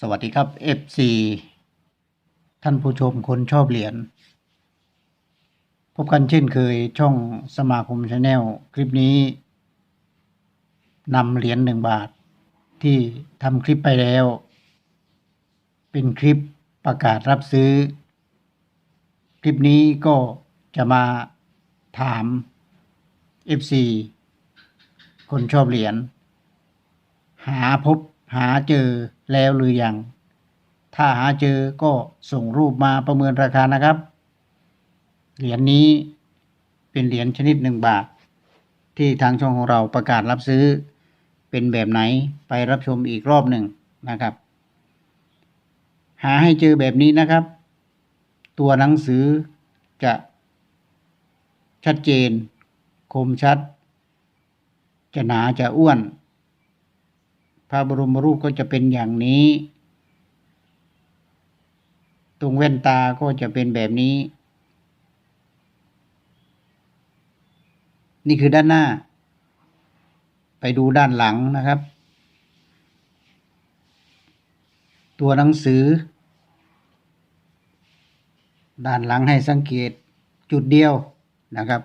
สวัสดีครับ FC ท่านผู้ชมคนชอบเหรียญพบกันเช่นเคยช่องสมาคมชาแนลคลิปนี้นำเหรียญหนึ่งบาทที่ทำคลิปไปแล้ว เป็นคลิปประกาศรับซื้อ คลิปนี้ก็จะมาถาม FC คนชอบเหรียญหาพบ หาเจอแล้วหรือยัง ถ้าหาเจอก็ส่งรูปมาประเมินราคานะครับ เหรียญนี้เป็นเหรียญชนิดหนึ่งบาท ที่ทางช่องของเราประกาศรับซื้อ เป็นแบบไหนไปรับชมอีกรอบหนึ่งนะครับ หาให้เจอแบบนี้นะครับ ตัวหนังสือจะชัดเจน คมชัด จะหนาจะอ้วน พระบรมรูปก็จะเป็นอย่างนี้ ตรงแว่นตาก็จะเป็นแบบนี้ นี่คือด้านหน้า ไปดูด้านหลังนะครับ ตัวหนังสือ ด้านหลังให้สังเกตจุดเดียวนะครับ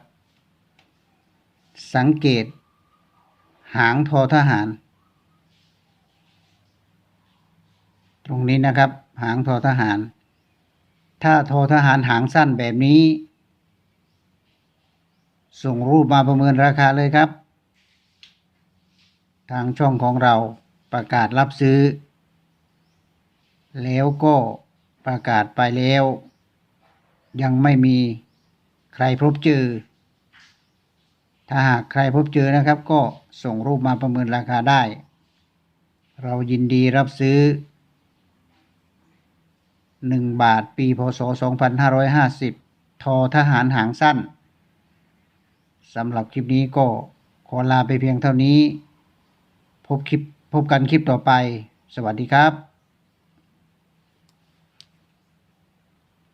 สังเกต หางทอทหาร ตรงนี้นะครับ หางทอทหาร ถ้าทอทหารหางสั้นแบบนี้ ส่งรูปมาประเมินราคาเลยครับ ทางช่องของเราประกาศรับซื้อ แล้วก็ประกาศไปแล้ว ยังไม่มีใครพบเจอ ถ้าหากใครพบเจอนะครับ ก็ส่งรูปมาประเมินราคาได้ เรายินดีรับซื้อ หนึ่งบาท ปีพศสองพันห้าร้อยห้าสิบทอทหารหางสั้นสำหรับคลิปนี้ก็ขอลาไปเพียงเท่านี้ พบคลิปพบกันคลิปต่อไป สวัสดีครับ